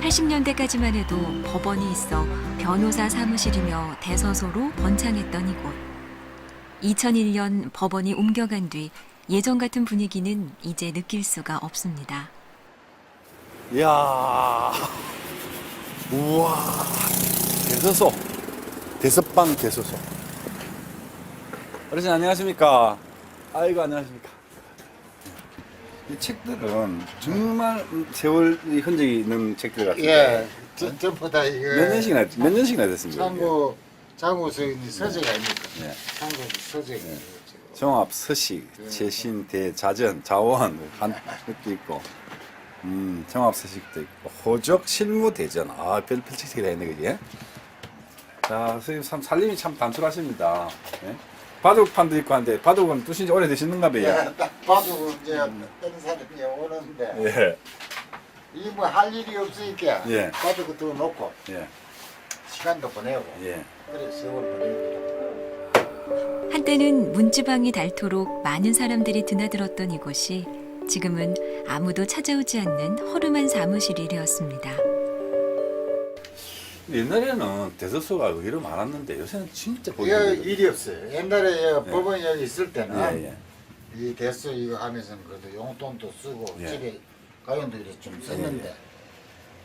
80년대까지만 해도 법원이 있어 변호사 사무실이며 대서소로 번창했던 이곳. 2001년 법원이 옮겨간 뒤 예전 같은 분위기는 이제 느낄 수가 없습니다. 이야, 우와, 대서소, 대서방 대서소. 어르신 안녕하십니까? 아이고 안녕하십니까? 이 책들은 정말 세월 흔적이 있는 책들 같은데 예, 전- 전부 다 이거 몇 년씩이나 몇 년씩이나 됐습니까? 장고 장고 서인이 서재가 아닙니까? 네. 장고 서재가 종합 서식, 재신, 대자전, 자원 한 것도 있고, 음, 종합 서식도 있고, 호적 실무 대전, 아, 별 필책책이 다 있네, 그지? 자, 선생님 참 살림이 참 단출하십니다. 예? 바둑판도 있고 한데 바둑은 두신 지 오래되셨는가 봐요. 예, 딱 봐도 이제 어떤 사람이 오는데 예, 이뭐 할 일이 없으니까 예. 봐도 그거 놓고 예, 시간도 보내고 예. 그래 세월 보내고 한때는 문지방이 닳도록 많은 사람들이 드나들었던 이곳이 지금은 아무도 찾아오지 않는 허름한 사무실이 되었습니다. 옛날에는 대서소가 의외로 많았는데 요새는 진짜 보기 이거 힘들거든요. 일이 없어요. 옛날에 이 예. 법원 여기 있을 때는 예, 예. 이 대수 이거 하면서는 그래도 용돈도 쓰고 예. 집에 가용도 이렇게 좀 썼는데 예,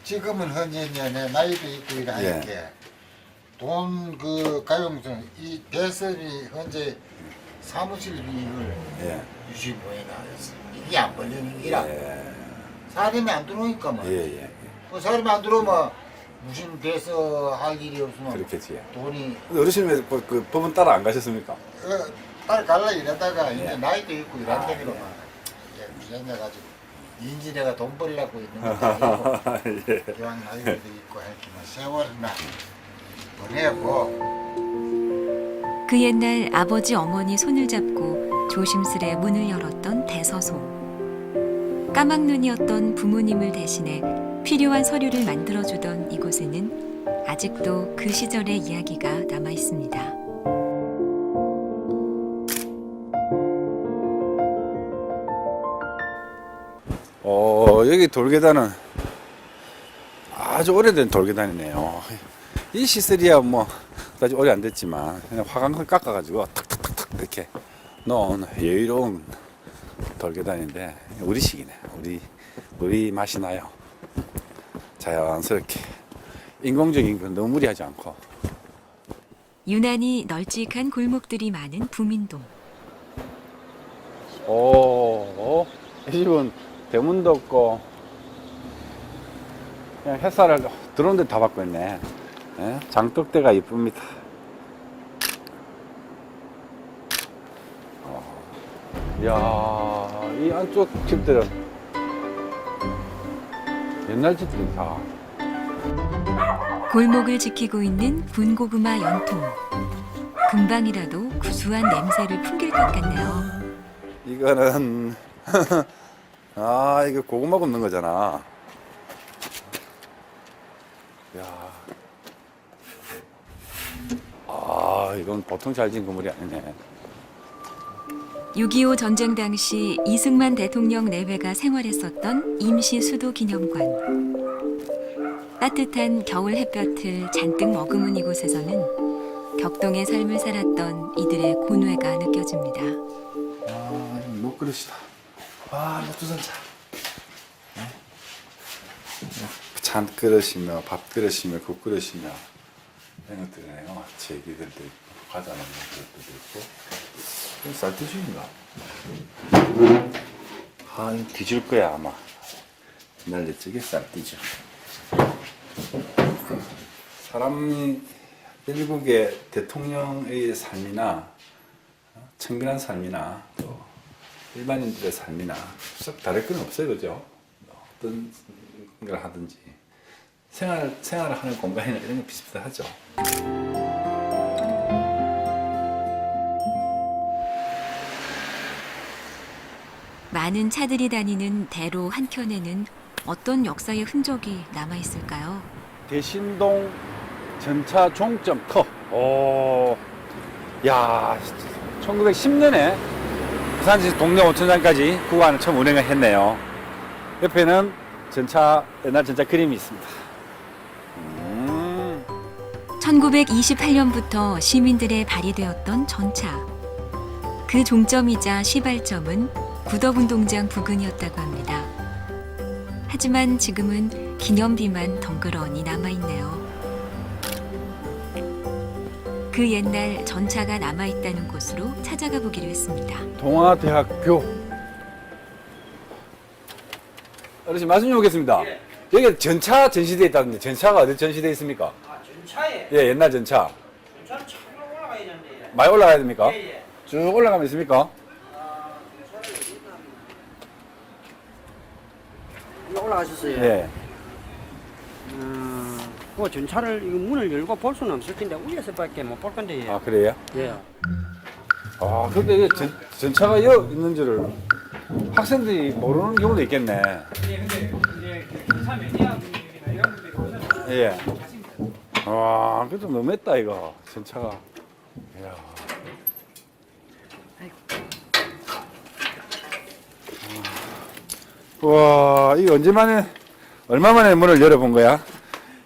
지금은 현재는 나이도 있고 이러니까 예. 돈그 가용성 이 대설이 현재 사무실 이익을 예. 65에 나왔어 이게 안 벌리는 기라 예. 사람이 안 들어오니까 뭐 예, 예. 그 사람이 안 들어오면 무슨 대서 할 일이 없으면 그렇겠지. 돈이 근데 어르신 왜 그, 그 법원 따라 안 가셨습니까? 어, 딸 갈라 이러다가 예. 이제 나이도 있고 이런다 아, 그러면 이제 무전해가지고 인지 내가 돈 벌려고 있는 것도 아니고 예. 이왕 나이도 있고 했지만 세월이나 보내고 그 옛날 아버지 어머니 손을 잡고 조심스레 문을 열었던 대서소. 까막눈이었던 부모님을 대신해 필요한 서류를 만들어주던 이곳에는 아직도 그 시절의 이야기가 남아 있습니다. 어, 여기 돌계단은 아주 오래된 돌계단이네요. 이 시설이야 뭐, 아직 오래 안 됐지만, 화강을 깎아가지고 탁탁탁탁 이렇게 넣은 여유로운 돌계단인데, 우리식이네. 우리, 우리 맛이 나요. 자연스럽게. 인공적인 건 너무 무리하지 않고. 유난히 널찍한 골목들이 많은 부민동. 오, 이 집은 대문도 없고, 그냥 햇살을 들어온 데다 받고 있네. 예? 장독대가 이쁩니다. 어, 이야, 이 안쪽 집들은 옛날 집들이 다. 골목을 지키고 있는 군고구마 연통. 금방이라도 구수한 냄새를 풍길 것 같네요. 이거는, 아, 이거 고구마 굽는 거잖아. 야. 아, 이건 보통 잘 지은 건물이 아니네. 6.25 전쟁 당시 이승만 대통령 내외가 생활했었던 임시 수도 기념관. 따뜻한 겨울 햇볕을 잔뜩 머금은 이곳에서는 격동의 삶을 살았던 이들의 고뇌가 느껴집니다. 아, 이건 목그릇이다. 아, 녹두산차. 잔 그릇이며 밥 그릇이며 국 그릇이며 이런 것들이네요. 제기들도 있고 과자 넣는 것들도 있고. 이건 쌀뜨주인가? 아, 이거 뒤질 거야 아마. 옛날 옛적에 쌀뜨주. 사람이 일국의 대통령의 삶이나 어, 청빈한 삶이나 또 일반인들의 삶이나 썩 다를 건 없어요, 그죠? 어떤 걸 하든지 생활 생활을 하는 공간이나 이런 거 비슷하죠. 많은 차들이 다니는 대로 한켠에는 어떤 역사의 흔적이 남아 있을까요? 대신동 전차 종점 터. 오, 야, 1910년에 부산시 동네 온천장까지 구간을 처음 운행을 했네요. 옆에는 전차 옛날 전차 그림이 있습니다. 1928년부터 시민들의 발휘되었던 전차. 그 종점이자 시발점은 구덕운동장 부근이었다고 합니다. 하지만 지금은 기념비만 덩그러니 남아있네요. 그 옛날 전차가 남아있다는 곳으로 찾아가 보기로 했습니다. 동아대학교. 어르신 말씀 좀 오겠습니다. 여기 전차 전시돼 있다는데 전차가 어디 전시돼 있습니까? 아, 전차에 예, 옛날 전차. 전차는 참 올라가야 되는데. 많이 올라가야 됩니까? 예, 예. 쭉 올라가면 있습니까? 여기 올라가셨어요. 예. 음, 뭐 전차를 이거 문을 열고 볼 수는 없을 텐데 위에서밖에 못 볼 건데. 아, 그래요? 예. 아, 근데 이게 전, 전차가 여 있는 줄을 학생들이 모르는 경우도 있겠네. 예, 근데 이제 그 전차 매니아 분들이나 이런 분들이 오셔서 예. 가십니다. 와, 그래도 너무했다, 이거. 전차가. 이야. 와, 이거 언제 만에, 얼마 만에 문을 열어본 거야?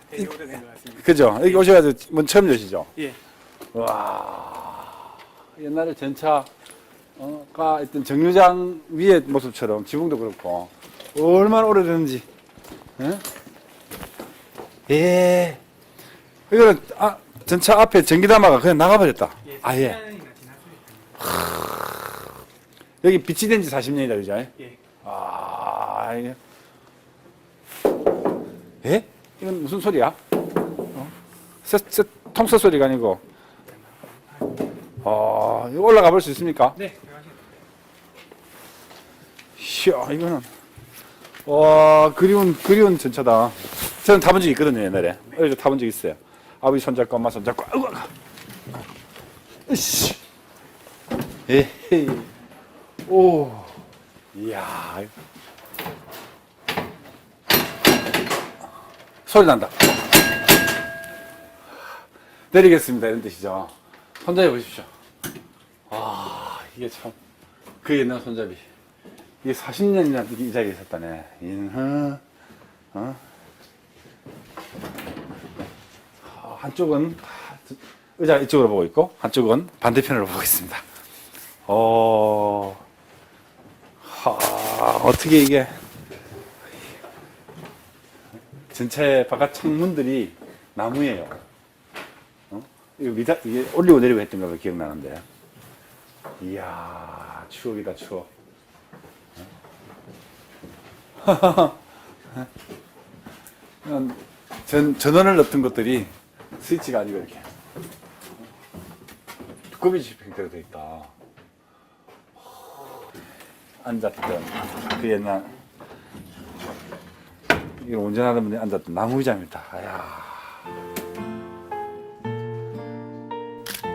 되게 오래된 것 같습니다. 그죠? 여기 오셔가지고 문 처음 여시죠? 예. 와, 옛날에 전차가 있던 정류장 위의 모습처럼 지붕도 그렇고 얼마나 오래됐는지. 예? 예. 이거는 아, 전차 앞에 전기담화가 그냥 나가버렸다. 예. 아 예. 10년이나 지났습니다. 여기 빛이 된 지 40년이다, 그죠? 예. 아, 이게. 예? 이건 무슨 소리야? 어? 세, 세, 통서 소리가 아니고. 아, 이거 올라가 볼 수 있습니까? 네. 이야, 이거는. 와, 그리운, 그리운 전차다. 저는 타본 적 있거든요, 옛날에. 어릴 때 타본 적 있어요. 아버지 손잡고, 엄마 손잡고, 아이고, 아이고. 으씨. 에헤이. 오. 이야. 소리 난다. 내리겠습니다. 이런 뜻이죠. 손잡이 보십시오. 아, 이게 참. 그 옛날 손잡이. 이게 40년이나 이 자리에 있었다네. 인허, 어? 아, 한쪽은 의자 이쪽으로 보고 있고, 한쪽은 반대편으로 보고 있습니다. 어, 하, 어떻게 이게, 전체 바깥 창문들이 나무예요. 어? 이거 이게 올리고 내리고 했던 거 기억나는데. 이야, 추억이다, 추억. 그냥 전, 전원을 넣던 것들이 스위치가 아니고 이렇게 두꺼비 집행대로 돼 있다. 앉았던 그 옛날 이 운전하는 분이 앉았던 나무 의자입니다. 아야.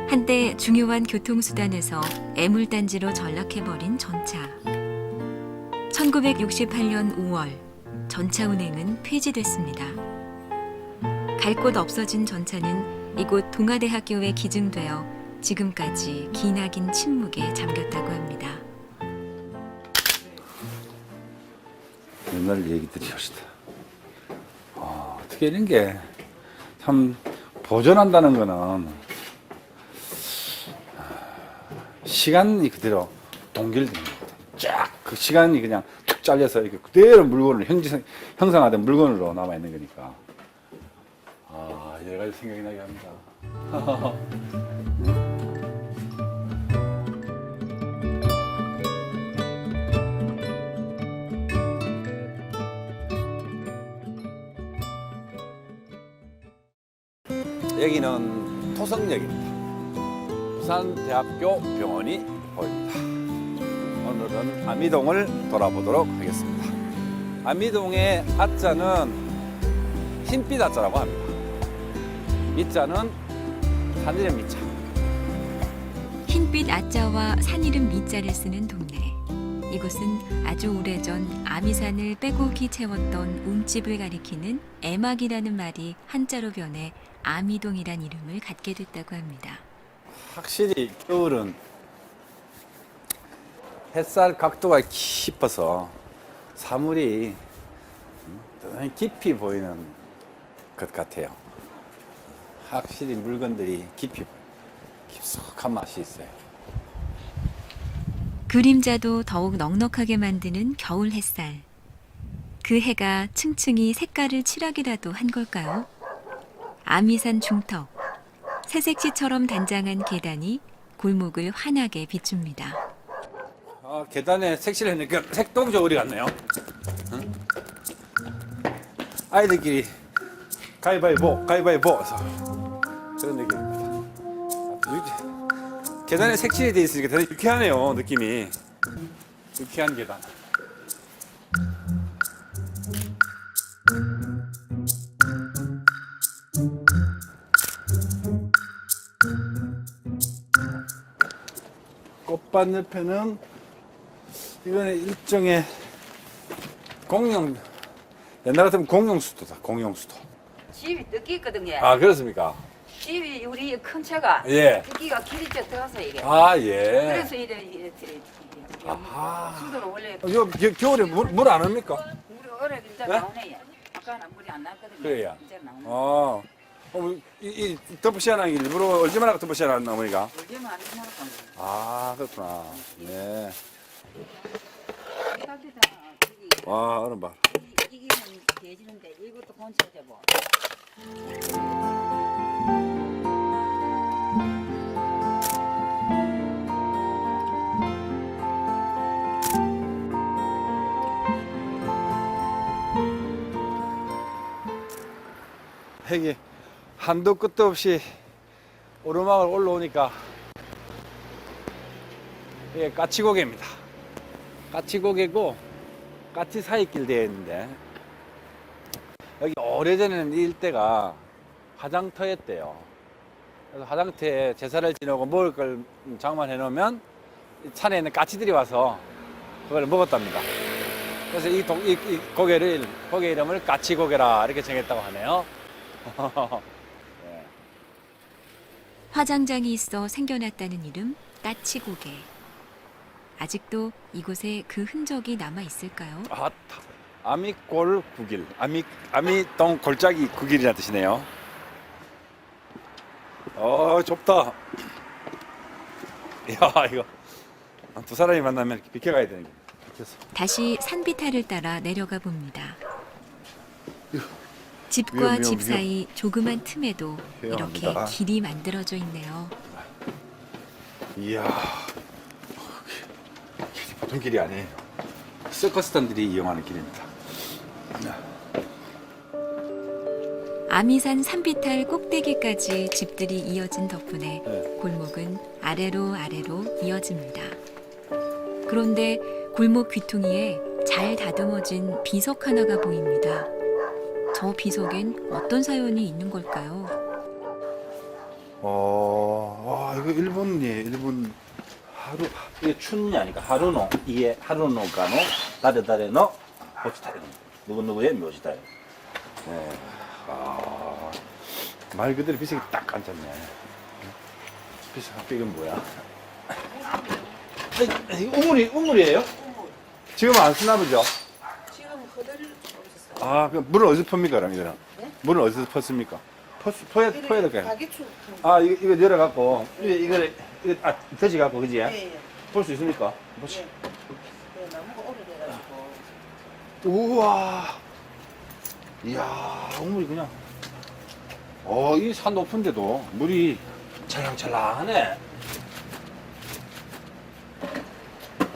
한때 중요한 교통수단에서 애물단지로 전락해버린 전차. 1968년 5월 전차 운행은 폐지됐습니다. 갈 곳 없어진 전차는 이곳 동아대학교에 기증되어 지금까지 기나긴 침묵에 잠겼다고 합니다. 옛날 얘기들이 훨씬 아, 어떻게 이런 게 참 보존한다는 거는 아, 시간이 그대로 동결되는 거거든. 쫙그 시간이 그냥 툭 잘려서 이렇게 그대로 물건을 형성하던 물건으로 남아 있는 거니까. 아, 여러 가지 생각이 나게 합니다. 여기는 토성역입니다. 부산대학교 병원이 보입니다. 오늘은 아미동을 돌아보도록 하겠습니다. 아미동의 아자는 흰빛 아자라고 합니다. 밑자는 산 이름 밑자. 흰빛 아자와 산 이름 미자를 쓰는 동네. 이곳은 아주 오래전 아미산을 빼곡히 채웠던 움집을 가리키는 애막이라는 말이 한자로 변해 아미동이란 이름을 갖게 됐다고 합니다. 확실히 겨울은 햇살 각도가 깊어서 사물이 음, 대단히 깊이 보이는 것 같아요. 확실히 물건들이 깊이 깊숙한 맛이 있어요. 그림자도 더욱 넉넉하게 만드는 겨울 햇살. 그 해가 층층이 색깔을 칠하기라도 한 걸까요? 아미산 중턱. 새색시처럼 단장한 계단이 골목을 환하게 비춥니다. 아, 계단에 색칠을 했으니까 색동저울이 같네요. 응? 아이들끼리 가위바위보, 가위바위보 해서 그런 느낌입니다. 유- 계단에 색칠이 돼 있으니까 대단히 유쾌하네요, 느낌이. 유쾌한 계단. 꽃밭 옆에는 이거는 일종의 공용 옛날 같으면 공용 수도다 공용 수도 집이 뜯기거든요. 아 그렇습니까 집이 우리 큰 차가 예. 뜯기가 길이 쭉 들어서 이게. 아 예. 그래서 이래 이래 이래. 아하. 수도는 원래 어, 요, 겨- 겨울에 물 안 옵니까? 우리 어려 이제 네? 나오네. 아까는 물이 안 났거든요. 그래요? 이제 나오네. 어. 어, 이, 이 덮으시하는 게 일부러 얼마나 덮으시하는 어머니가? 요즘은 안 되나 봐. 아 그렇구나. 네. 따뜻한 저기 와 얼음 봐. 이- 이기는 돼지는데 이것도 뭐. 핵이 한도 끝도 없이 오르막을 올라오니까 이게 까치고개입니다. 까치고개고 까치 사이길 되어 있는데 여기 오래전에는 이 일대가 화장터였대요. 그래서 화장터에 제사를 지내고 먹을 걸 장만해 놓으면 이 산에 있는 까치들이 와서 그걸 먹었답니다. 그래서 이, 동, 이, 이 고개를 고개 이름을 까치고개라 이렇게 정했다고 하네요. 네. 화장장이 있어 생겨났다는 이름 따치고개. 아직도 이곳에 그 흔적이 남아 있을까요? 아, 아미골 구길, 아미 아미동 골짜기 구길이라는 뜻이네요. 어, 좁다. 야, 이거 두 사람이 만나면 비켜가야 되는 게. 비켜서. 다시 산비탈을 따라 내려가 봅니다. 집과 집. 사이 조그만 틈에도. 이렇게 길이 만들어져 있네요. 이야, 길이 보통 길이 아니에요. 서커스단들이 이용하는 길입니다. 아미산 산비탈 꼭대기까지 집들이 이어진 덕분에 네. 골목은 아래로 아래로 이어집니다. 그런데 골목 귀퉁이에 잘 다듬어진 비석 하나가 보입니다. 저 비석엔 어떤 사연이 있는 걸까요? 어, 와, 이거 일본이에요. 일본 하루 이게 춘이 아니까 하루노 이게 하루노가노 다레다레노 호치타레 누구 누구의 묘지다요. 네. 아, 말 그대로 비석이 딱 앉았네. 비석 앞에 이건 뭐야? 아니, 우물이 우물이에요? 지금 안 쓰나 보죠? 아, 그럼 물은 어디서 그럼 이거는? 네? 물은 어디서 펐습니까? 퍼, 퍼야, 퍼야 될까요? 가게추. 아, 이거, 이거 내려갖고, 이거, 이거를, 이거, 아, 터지갖고, 그지? 예, 예. 볼 수 있습니까? 보시. 예. 그 나무가 오래돼가지고. 우와. 이야, 우물이 그냥. 어, 이 산 높은데도 물이 찰랑찰랑하네.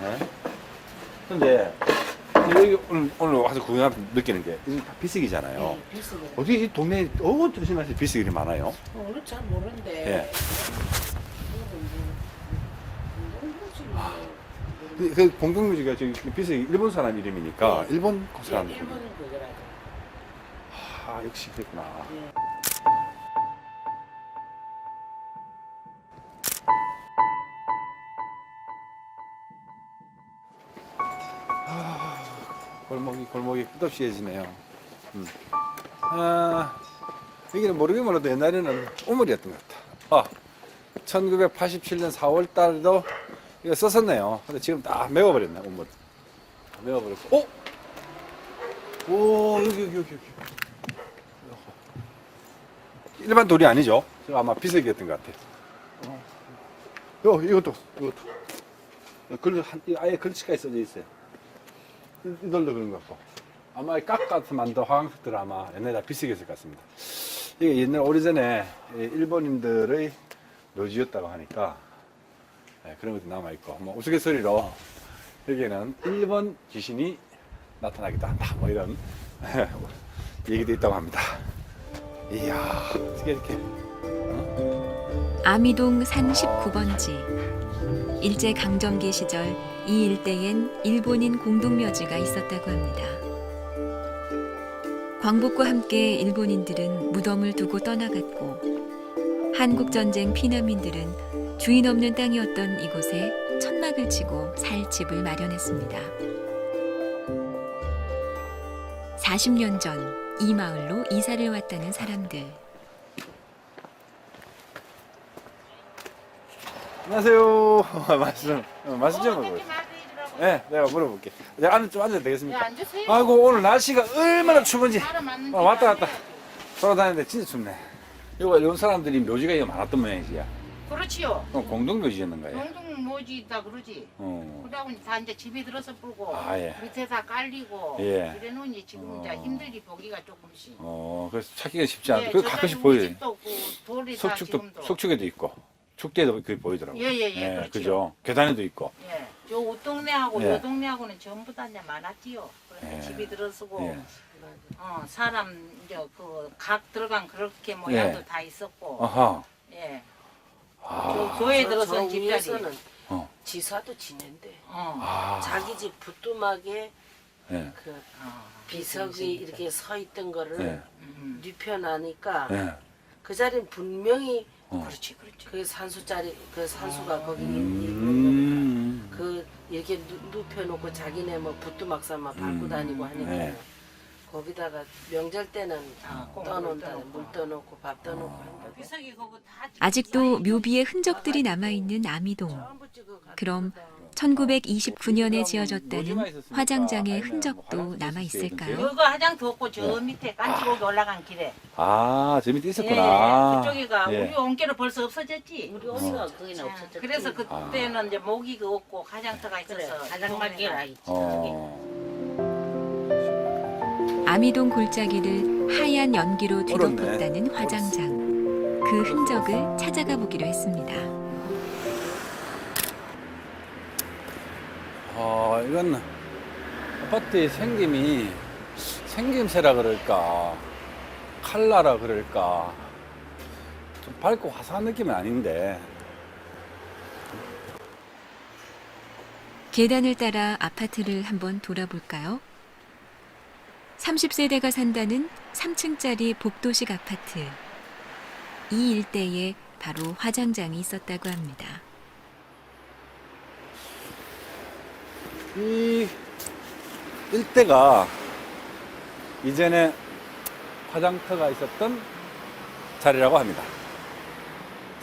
네? 근데, 여기 오늘, 오늘 와서 구경하면서 느끼는 게, 이게 다. 예, 비슷해요. 어디 이 동네에, 어, 조심하세요. 비석이 많아요. 오늘 잘 모르는데. 예. 아. 그, 그 공동묘지가 저기 비석이 일본 사람 이름이니까, 네. 일본 사람. 일본은 그거라. 아, 역시 그랬구나. 예. 골목이 끝없이 해지네요. 음. 아, 여기는 모르긴 몰라도 옛날에는 우물이었던 것 같아. 아, 1987년 4월 달에도 이거 썼었네요. 근데 지금 다 메워버렸네, 우물. 다 메워버렸고. 어? 오, 여기, 여기, 여기, 여기. 일반 돌이 아니죠. 저 아마 비석이었던 것 같아요. 어. 요 이것도 이것도. 글 한, 이 아예 글씨가 써져 있어요. 이- 이들도 그런 것 같고. 아마 깍 같은 만든 화강석들 아마 옛날에 다 비석이었을 것 같습니다. 이게 옛날 오래전에 이 일본인들의 묘지였다고 하니까 예, 그런 것도 남아있고 뭐 우스갯소리로 여기에는 일본 귀신이 나타나기도 한다 뭐 이런 얘기도 있다고 합니다 이야 어떻게 이렇게 아미동 산 19번지. 일제 강점기 시절 이 일대엔 일본인 공동묘지가 있었다고 합니다. 광복과 함께 일본인들은 무덤을 두고 떠나갔고 한국 전쟁 피난민들은 주인 없는 땅이었던 이곳에 천막을 치고 살 집을 마련했습니다. 40년 전 이 마을로 이사를 왔다는 사람들. 안녕하세요 말씀 어, 말씀 좀 해보세요 네 내가 물어볼게 내가 안에 좀 앉아도 되겠습니까 앉으세요. 아이고 오늘 날씨가 얼마나 추운지 많은 어, 왔다 갔다 돌아다니는데 진짜 춥네 이거 일본 사람들이 묘지가 이거 많았던 모양이지 그렇지요. 어, 공동 묘지였는가요? 동동 뭐지 있다 그러지. 어. 그러고 이제 다 이제 집에 들어서 불고 아, 예. 밑에 다 깔리고 예. 이래 놓으니 지금 이제 어. 힘들게 보기가 조금씩. 어, 그래서 찾기가 쉽지 않아. 예, 그 저쪽에 가끔씩 보여요. 집도 없고 돌이 다 석축도, 지금도. 석축에도 있고, 축대도 그게 보이더라고요. 예, 예, 예, 그렇죠. 그죠. 계단에도 있고. 예. 저 옷동네하고 예. 요 동네하고는 전부 다 이제 많았지요. 예. 집에 들어서고 예. 어, 사람 이제 그각 들어간 그렇게 모양도 예. 다 있었고. 아하. 예. 아, 저 교회 저- 들어선 저 집자리. 위에서는 어. 지사도 지낸대. 어. 아. 자기 집 부뚜막에 예. 그 어. 비석이 이렇게 서 있던 거를 예. 음. 눕혀놔니까 예. 그 자리는 분명히 어. 그렇지, 그렇지. 그 산수짜리 그 산수가 거기 있는 음. 그 이렇게 누, 눕혀놓고 자기네 뭐 부뚜막사만 밟고 음. 다니고 하니까 네. 거기다가 명절 때는 아, 꼭 떠놓는다 물물 떠놓고 밥 떠놓고 한다. 비석이 그거 다 아직도 묘비의 흔적들이 남아있는 아미동. 전부 찍어 갖고 그럼. 1929년에 지어졌다는 화장장의 흔적도 남아 있을까요? 여기 화장도 없고 저 네. 밑에 깐지고기 올라간 길에. 아, 저 밑에 예, 있었구나. 예. 그쪽이가 예. 우리 온게로 벌써 없어졌지. 우리 언니가 거기는 자, 없었죠. 그래서 그때는 이제 모기가 없고 화장터가 있어서 그래 화장말기라 있지. 어. 아미동 골짜기를 하얀 연기로. 뒤덮었다는 화장장. 그 흔적을 찾아가 보기로 했습니다. 아, 이건 아파트의 생김이 생김새라 그럴까, 칼라라 그럴까, 좀 밝고 화사한 느낌은 아닌데, 계단을 따라 아파트를 한번 돌아볼까요? 30세대가 산다는 3층짜리 복도식 아파트. 이 일대에 바로 화장장이 있었다고 합니다. 이 일대가 이전에 화장터가 있었던 자리라고 합니다.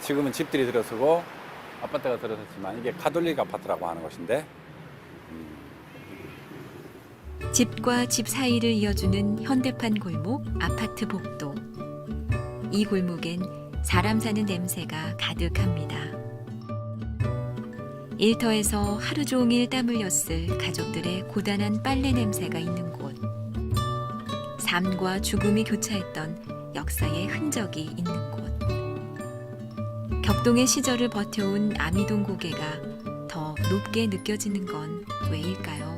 지금은 집들이 들어서고 아파트가 들어섰지만 이게 카톨릭 아파트라고 하는 곳인데 집과 집 사이를 이어주는 현대판 골목 아파트 복도. 이 골목엔 사람 사는 냄새가 가득합니다. 일터에서 하루 종일 땀 흘렸을 가족들의 고단한 빨래 냄새가 있는 곳. 삶과 죽음이 교차했던 역사의 흔적이 있는 곳. 격동의 시절을 버텨온 아미동 고개가 더 높게 느껴지는 건 왜일까요?